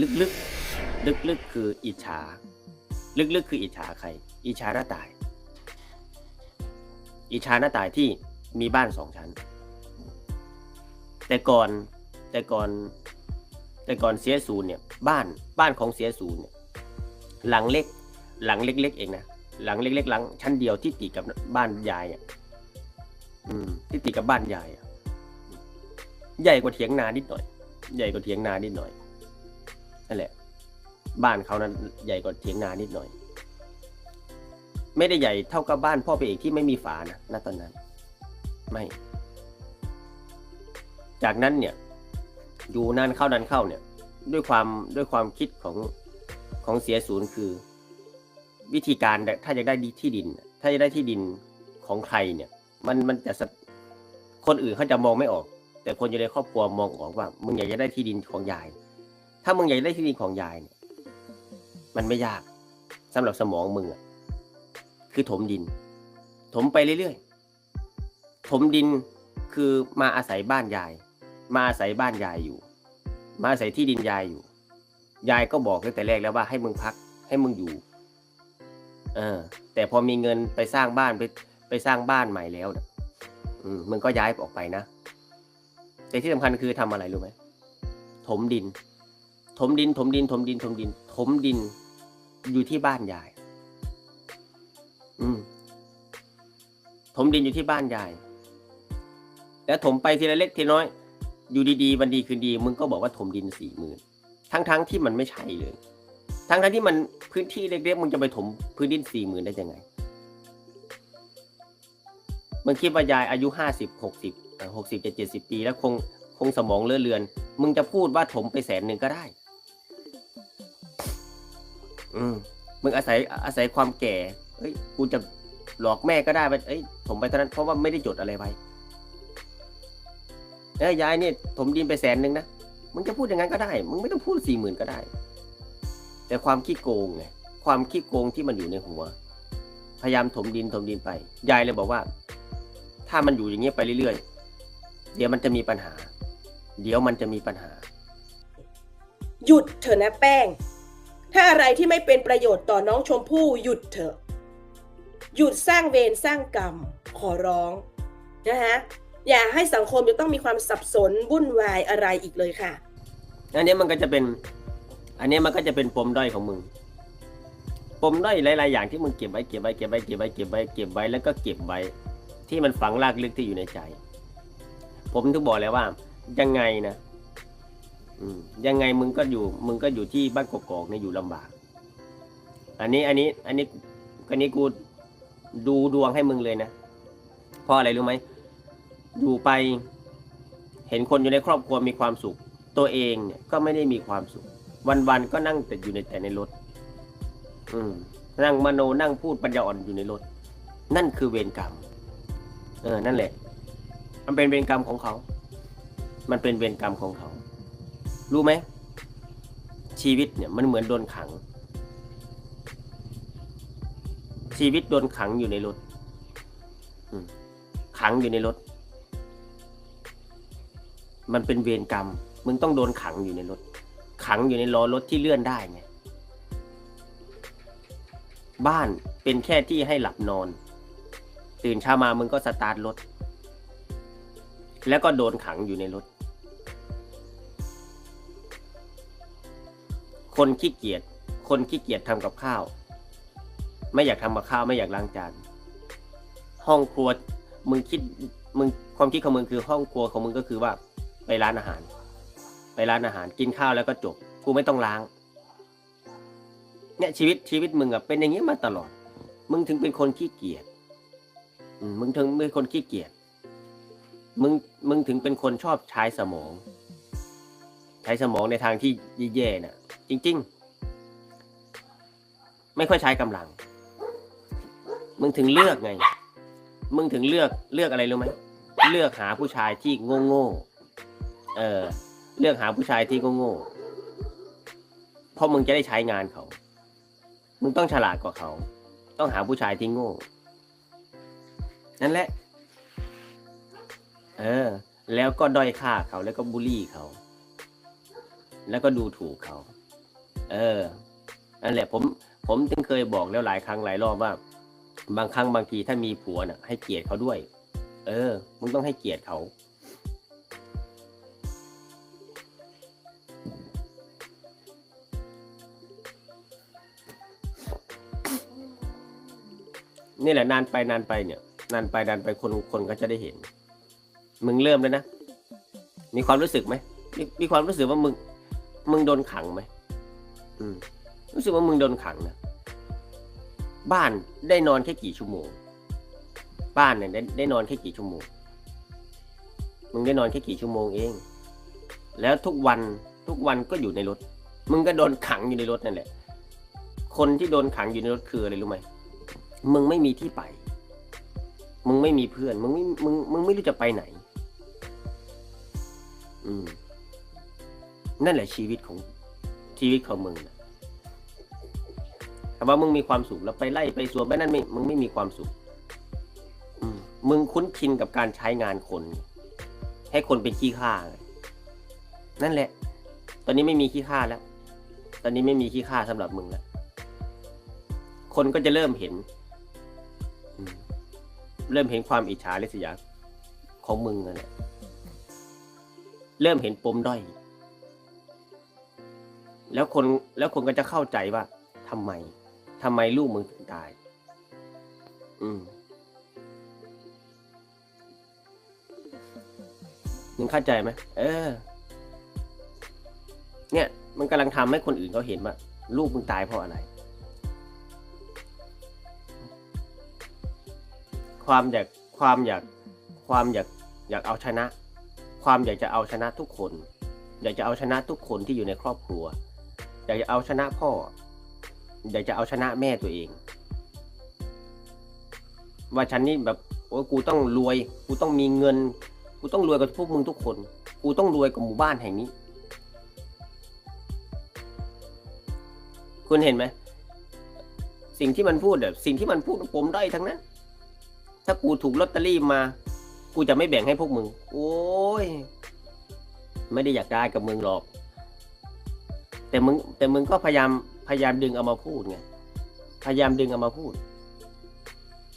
ลึกๆ ลึกๆ คืออิจฉา ลึกๆ คืออิจฉาใคร อิจฉาหน้าตาย อิจฉาหน้าตายที่มีบ้านสองชั้น แต่ก่อนแต่ก่อนแต่ก่อนเสียศูนย์เนี่ยบ้านบ้านของเสียศูนย์เนี่ยหลังเล็กหลังเล็ก ๆ เองนะหลังเล็กๆหลังชั้นเดียวที่ติดกับบ้านยายอะอืมที่ติดกับบ้านยายอะใหญ่กว่าเถียงนานิดหน่อย ใหญ่กว่าเถียงนานิดหน่อย นั่นแหละ บ้านเขานั้นใหญ่กว่าเถียงนานิดหน่อย ไม่ได้ใหญ่เท่ากับบ้านพ่อพระเอกที่ไม่มีฝานะณตอนนั้น ไม่ จากนั้นเนี่ย อยู่นานเข้านานเข้าเนี่ย ด้วยความด้วยความคิดของของเสียศูนย์คือ วิธีการถ้าอยากได้ที่ดิน ถ้าจะได้ที่ดินของใครเนี่ย มันมันจะคนอื่นเขาจะมองไม่ออก แต่คนอยู่ในครอบครัวมองออกว่า มึงอยากจะได้ที่ดินของยาย ถ้ามึงอยากได้ที่ดินของยายเนี่ยมันไม่ยากสำหรับสมองมึงอะคือถมดิน ถมไปเรื่อยๆ ถมดินคือมาอาศัยบ้านยาย มาอาศัยบ้านยายอยู่ มาอาศัยที่ดินยายอยู่ ยายก็บอกตั้งแต่แรกแล้วว่าให้มึงพักให้มึงอยู่ เออ แต่พอมีเงินไปสร้างบ้านไปไปสร้างบ้านใหม่แล้วอืมมึงก็ย้ายออกไปนะ แต่ที่สำคัญคือทำอะไรรู้ไหมถมดิน ถมดิน ถมดิน ถมดิน ถมดิน ถมดิน อยู่ที่บ้านยาย อืม ถมดินอยู่ที่บ้านยาย แล้วถมไปทีละเล็กทีน้อย อยู่ดีๆวันดีคืนดี มึงก็บอกว่าถมดินสี่หมื่นทั้งๆที่มันไม่ใช่เลย ทั้งๆที่มันพื้นที่เล็กๆมึงจะไปถมพื้นดินสี่หมื่นได้ยังไง มึงคิดว่ายายอายุห้าสิบหกสิบหกสิบเจ็ดเจ็ดสิบปีแล้วคงคงสมองเลื่อนเลือน มึงจะพูดว่าถมไปแสนหนึ่งก็ได้ อืมมึงอาศัยอาศัยความแก่เฮ้ย กูจะหลอกแม่ก็ได้ว่าเอ้ย ถมไปเท่านั้นเพราะว่าไม่ได้จดอะไรไว้เอ้ยยายเนี่ยถมดินไปแสนหนึ่งนะ มึงจะพูดอย่างนั้นก็ได้ มึงไม่ต้องพูดสี่หมื่นก็ได้ แต่ความขี้โกงไง ความขี้โกงที่มันอยู่ในหัว พยายามถมดินถมดินไป ยายเลยบอกว่า ถ้ามันอยู่อย่างเงี้ยไปเรื่อยๆ เดี๋ยวมันจะมีปัญหา เดี๋ยวมันจะมีปัญหา หยุดเถอะนะแป้ง ถ้าอะไรที่ไม่เป็นประโยชน์ต่อน้องชมพู่หยุดเถอะ หยุดสร้างเวรสร้างกรรมขอร้องนะฮะอย่าให้สังคมจะต้องมีความสับสนวุ่นวายอะไรอีกเลยค่ะ อันนี้มันก็จะเป็น อันนี้มันก็จะเป็นปมด้อยของมึง ปมด้อยหลายๆอย่างที่มึงเก็บไว้เก็บไว้เก็บไว้เก็บไว้เก็บไว้เก็บไว้แล้วก็เก็บไว้ ที่มันฝังรากลึกที่อยู่ในใจ ผมถึงบอกแล้วว่ายังไงนะ อืมยังไงมึงก็อยู่ มึงก็อยู่ที่บ้านกอกๆเนี่ยอยู่ลำบาก อันนี้อันนี้ อันนี้อันนี้กูดูดวงให้มึงเลยนะเพราะอะไรรู้ไหมอยู่ไป เห็นคนอยู่ในครอบครัวมีความสุข ตัวเองเนี่ยก็ไม่ได้มีความสุข วันๆก็นั่งแต่อยู่ในแต่ในรถ อืมนั่งมโนนั่งพูดปัญญาอ่อนอยู่ในรถ นั่นคือเวรกรรม เออ นั่นแหละ มันเป็นเวรกรรมของเขา มันเป็นเวรกรรมของเขา รู้ไหม ชีวิตเนี่ยมันเหมือนโดนขัง ชีวิตโดนขังอยู่ในรถขังอยู่ในรถ มันเป็นเวรกรรม มึงต้องโดนขังอยู่ในรถ ขังอยู่ในล้อรถที่เลื่อนได้ไงบ้านเป็นแค่ที่ให้หลับนอน ตื่นเช้ามามึงก็สตาร์ทรถ แล้วก็โดนขังอยู่ในรถ คนขี้เกียจคนขี้เกียจทำกับข้าว ไม่อยากทำกับข้าวไม่อยากล้างจานห้องครัวมึงคิดมึงความคิดของมึงคือห้องครัวของมึงก็คือว่า ไปร้านอาหาร ไปร้านอาหารกินข้าวแล้วก็จบกูไม่ต้องล้าง เนี่ยชีวิตชีวิตมึงอะเป็นอย่างนี้มาตลอด มึงถึงเป็นคนขี้เกียจมึงถึงเป็นคนขี้เกียจมึงมึงถึงเป็นคนชอบใช้สมอง ใช้สมองในทางที่แย่ๆน่ะ จริง ๆ ไม่ค่อยใช้กำลัง มึงถึงเลือกไง มึงถึงเลือกเลือกอะไรรู้ไหมเลือกหาผู้ชายที่โง่ๆเออ เลือกหาผู้ชายที่โง่ๆเพราะมึงจะได้ใช้งานเขา มึงต้องฉลาดกว่าเขา ต้องหาผู้ชายที่โง่ นั่นแหละ เออ แล้วก็ด้อยค่าเขาแล้วก็บูลลี่เขา แล้วก็ดูถูกเขา เออนั่นแหละผมผมจึงเคยบอกแล้วหลายครั้งหลายรอบว่า บางครั้งบางทีถ้ามีผัวน่ะ ให้เกียรติเขาด้วย เออมึงต้องให้เกียรติเขานี่แหละนานไปนานไปเนี่ยนานไปนานไปคนคนก็จะได้เห็น มึงเริ่มแล้วนะ มีความรู้สึกไหมมีมีความรู้สึกว่ามึง มึงโดนขังไหม รู้สึกว่ามึงโดนขังนะบ้านได้นอนแค่กี่ชั่วโมง บ้านเนี่ยได้ได้นอนแค่กี่ชั่วโมง มึงได้นอนแค่กี่ชั่วโมงเอง แล้วทุกวันทุกวันก็อยู่ในรถ มึงก็โดนขังอยู่ในรถนั่นแหละ คนที่โดนขังอยู่ในรถคืออะไรรู้ไหมมึงไม่มีที่ไป มึงไม่มีเพื่อน มึงไม่ มึง มึงไม่รู้จะไปไหน อืม นั่นแหละชีวิตของ ชีวิตของมึงนะแต่ว่ามึงมีความสุขแล้วไปไล่ไปสวนไปนั่นไม่มึงไม่มีความสุขมมึงคุ้นชินกับการใช้งานคน ให้คนเป็นขี้ข้าไงนั่นแหละ ตอนนี้ไม่มีขี้ข้าแล้ว ตอนนี้ไม่มีขี้ข้าสำหรับมึงแล้วคนก็จะเริ่มเห็นเริ่มเห็นความอิจฉาริษยาของมึงนั่นแหละเริ่มเห็นปมด้อย แล้วคนแล้วคนก็จะเข้าใจว่าทำไมทำไมลูกมึงถึงตาย อืมมึงเข้าใจไหมเออ เนี่ย มันกำลังทำให้คนอื่นเขาเห็นว่าลูกมึงตายเพราะอะไร ความอยากความอยากความอยากอยากเอาชนะ ความอยากจะเอาชนะทุกคน อยากจะเอาชนะทุกคนที่อยู่ในครอบครัว อยากจะเอาชนะพ่อ อยากจะเอาชนะแม่ตัวเอง ว่าฉันนี่แบบโอ้กูต้องรวย กูต้องมีเงิน กูต้องรวยกับพวกมึงทุกคน กูต้องรวยกับหมู่บ้านแห่งนี้ คุณเห็นไหมสิ่งที่มันพูดแบบสิ่งที่มันพูดผมได้ทั้งนั้น ถ้ากูถูกลอตเตอรี่มา กูจะไม่แบ่งให้พวกมึง โอ้ย ไม่ได้อยากได้กับมึงหรอก แต่มึงแต่มึงก็พยายามพยายามดึงเอามาพูดไงพยายามดึงเอามาพูด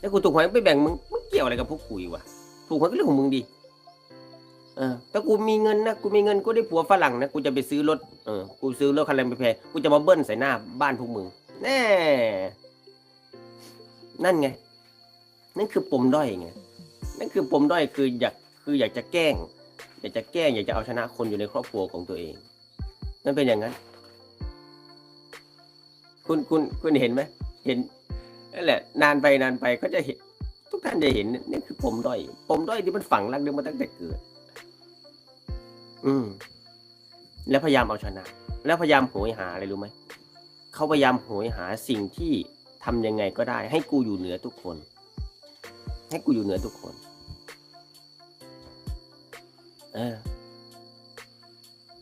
แล้วกูถูกหวยไม่แบ่งมึงมึงเกี่ยวอะไรกับพวกกูวะถูกหวยก็เรื่องของมึงดิเออถ้ากูมีเงินนะกูมีเงินกูได้ผัวฝรั่งนะกูจะไปซื้อรถเออกูซื้อรถคันแรงไปแพงกูจะมาเบิ้ลใส่หน้าบ้านพวกมึงแน่นั่นไง นั่นคือปมด้อยไงนั่นคือปมด้อยคืออยากคืออยากจะแกล้ง อยากจะแกล้งอยากจะเอาชนะคนอยู่ในครอบครัวของตัวเอง นั่นเป็นอย่างนั้น คุณคุณคุณเห็นไหมเห็นนั่นแหละ นานไปนานไปก็จะเห็น ทุกท่านจะเห็นนี่คือปมด้อยปมด้อยที่มันฝังรักเดิมมาตั้งแต่เกิด อืม แล้วพยายามเอาชนะ แล้วพยายามโหยหาอะไรรู้ไหมเขาพยายามโหยหาสิ่งที่ทำยังไงก็ได้ ให้กูอยู่เหนือทุกคน ให้กูอยู่เหนือทุกคน เออ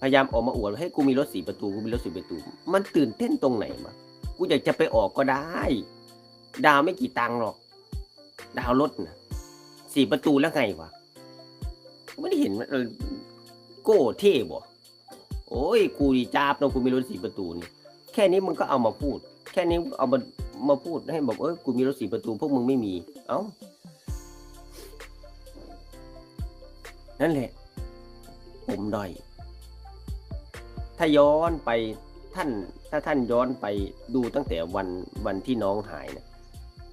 พยายามออกมาอวดให้กูมีรถสีประตูกูมีรถสีประตู มันตื่นเต้นตรงไหนมา กูอยากจะไปออกก็ได้ ดาวไม่กี่ตังค์หรอก ดาวรถนะสี่ประตูแล้วไงวะไม่ได้เห็นว่าเออโก้เท่บ่โอ้ยกูดีจ้าบเนอะกูมีรถสี่ประตูนี่แค่นี้มึงก็เอามาพูด แค่นี้เอามามาพูดให้บอกเออกูมีรถสี่ประตู พวกมึงไม่มี เอ้านั่นแหละผมด้อยถ้าย้อนไป ท่านถ้าท่านย้อนไปดูตั้งแต่วันวันที่น้องหายนะ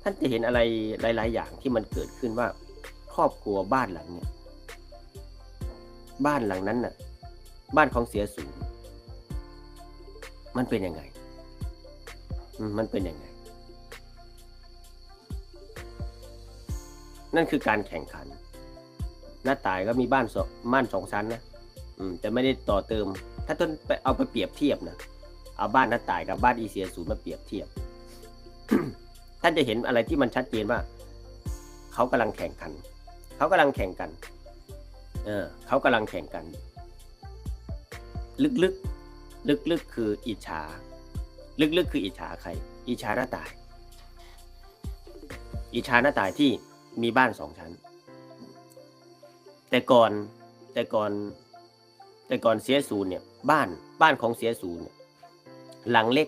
ท่านจะเห็นอะไรหลาย ๆ อย่างที่มันเกิดขึ้นว่า ครอบครัวบ้านหลังเนี่ยบ้านหลังนั้นน่ะ บ้านของเสียสูงมันเป็นยังไงมันเป็นยังไง นั่นคือการแข่งขัน หน้าตายก็มีบ้านสองบ้านสองชั้นนะอืมแต่ไม่ได้ต่อเติม ถ้าต้นไปเอาไปเปรียบเทียบนะ เอาบ้านน้าตายกับบ้านอีเสียศูนย์มาเปรียบเทียบ ท่านจะเห็นอะไรที่มันชัดเจนว่า เขากำลังแข่งขัน เขากำลังแข่งกัน เออเขากำลังแข่งกัน ลึกๆ ลึกๆ คืออิจฉา ลึกๆ คืออิจฉาใคร อิจฉาหน้าตาย อิจฉาหน้าตายที่มีบ้านสองชั้น แต่ก่อนแต่ก่อนแต่ก่อนเสียศูนย์เนี่ย บ้านบ้านของเสียศูนย์เนี่ย หลังเล็ก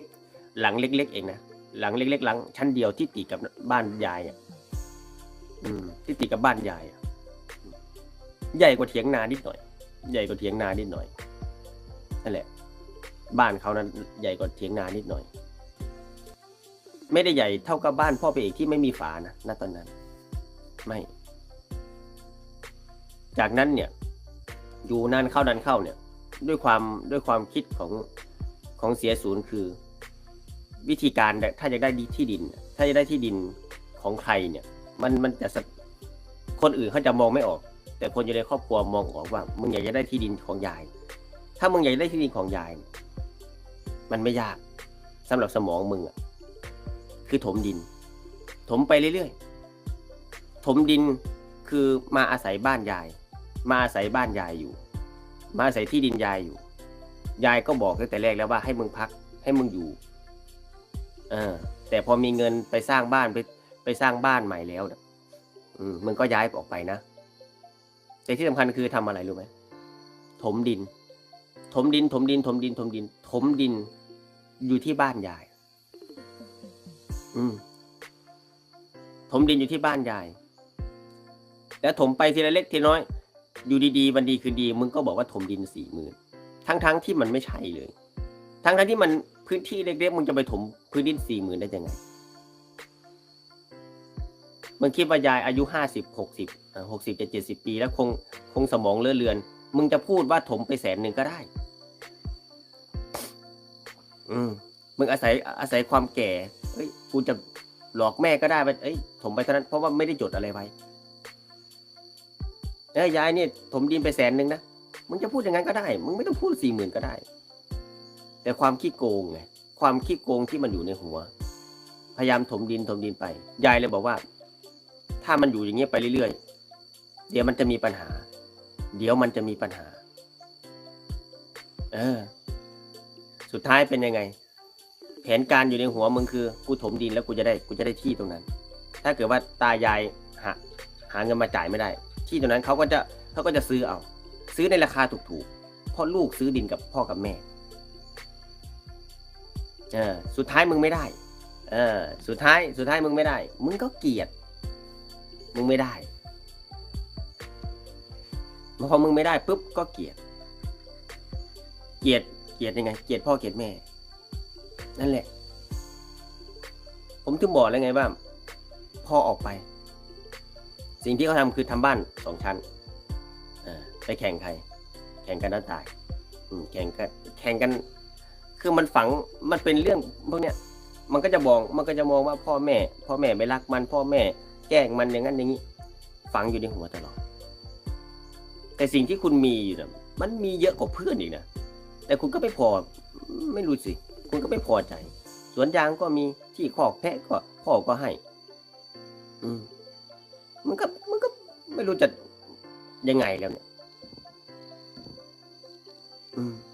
หลังเล็ก ๆ เองนะหลังเล็กๆหลังชั้นเดียวที่ติดกับบ้านยายอะที่ติดกับบ้านยายใหญ่กว่าเถียงนานิดหน่อย ใหญ่กว่าเถียงนานิดหน่อยนั่นแหละ บ้านเขานั้นใหญ่กว่าเถียงนานิดหน่อย ไม่ได้ใหญ่เท่ากับบ้านพ่อไปเอกที่ไม่มีฝานะณตอนนั้น ไม่ จากนั้นเนี่ย อยู่นานเข้านานเข้าเนี่ย ด้วยความด้วยความคิดของ ของเสียศูนย์คือ วิธีการถ้าจะได้ที่ดิน ถ้าจะได้ที่ดินของใครเนี่ย มันมันจะคนอื่นเขาจะมองไม่ออก แต่คนอยู่ในครอบครัวมองออกว่ามึงอยากจะได้ที่ดินของยาย ถ้ามึงอยากได้ที่ดินของยาย มันไม่ยากสำหรับสมองมึงอะคือถมดิน ถมไปเรื่อยๆถมดินคือมาอาศัยบ้านยาย มาอาศัยบ้านยายอยู่ มาอาศัยที่ดินยายอยู่ ยายก็บอกตั้งแต่แรกแล้วว่าให้มึงพักให้มึงอยู่เออแต่พอมีเงินไปสร้างบ้านไปไปสร้างบ้านใหม่แล้วนี่ยอืมมึงก็ย้ายออกไปนะ แต่ที่สำคัญคือทำอะไรรู้ไหมถมดิน ถมดิน ถมดิน ถมดิน ถมดิน ถมดิน อยู่ที่บ้านยาย อืม ถมดินอยู่ที่บ้านยาย แล้วถมไปทีละเล็กทีน้อย อยู่ดีๆวันดีคืนดี มึงก็บอกว่าถมดินสี่หมื่น ทั้งๆที่มันไม่ใช่เลย ทั้งๆที่มันพื้นที่เล็กๆมึงจะไปถมพื้นดินสี่หมื่นได้ยังไงมึงคิดว่ายายอายุห้าสิบหกสิบหกสิบจะเจ็ดสิบปี แล้วคงคงสมองเลอะเลือน มึงจะพูดว่าถมไปแสนหนึ่งก็ได้ อืมมึงอาศัยอาศัยความแก่เฮ้ยกูจะหลอกแม่ก็ได้ว่าเอ้ยถมไปเท่านั้นเพราะว่าไม่ได้จดอะไรไว้เอ้ยยายเนี่ยถมดินไปแสนหนึ่งนะ มึงจะพูดอย่างนั้นก็ได้ มึงไม่ต้องพูดสี่หมื่นก็ได้ แต่ความขี้โกงไงความขี้โกงที่มันอยู่ในหัว พยายามถมดินถมดินไป ยายเลยบอกว่า ถ้ามันอยู่อย่างเงี้ยไปเรื่อยๆ เดี๋ยวมันจะมีปัญหา เดี๋ยวมันจะมีปัญหา เออ สุดท้ายเป็นยังไง แผนการอยู่ในหัวมึงคือ กูถมดินแล้วกูจะได้ กูจะได้ที่ตรงนั้น ถ้าเกิดว่าตายายหาหาเงินมาจ่ายไม่ได้ ที่ตรงนั้นเขาก็จะเขาก็จะซื้อเอา ซื้อในราคาถูกๆเพราะลูกซื้อดินกับพ่อกับแม่เออสุดท้ายมึงไม่ได้เออสุดท้ายสุดท้ายมึงไม่ได้ มึงก็เกลียด มึงไม่ได้พอมึงไม่ได้ปุ๊บก็เกลียด เกลียดเกลียดยังไง เกลียดพ่อเกลียดแม่ นั่นแหละ ผมถึงบอกแล้วไงว่าพ่อออกไป สิ่งที่เขาทำคือทำบ้านสองชั้น ไปแข่งใคร แข่งกันแล้วตายแข่งกันแข่งกัน คือมันฝังมันเป็นเรื่องพวกเนี้ยมันก็จะมองมันก็จะมองว่าพ่อแม่ พ่อแม่ไม่รักมัน พ่อแม่แกล้งมันอย่างนั้นอย่างนี้ ฝังอยู่ในหัวตลอดแต่สิ่งที่คุณมีอยู่นะมันมีเยอะกว่าเพื่อนอีกนะแต่คุณก็ไม่พอไม่รู้สิคุณก็ไม่พอใจ สวนยางก็มีที่คอกแพะก็พ่อก็ให้ อืมมันก็มันก็ไม่รู้จะยังไงแล้วเนี่ย Mm.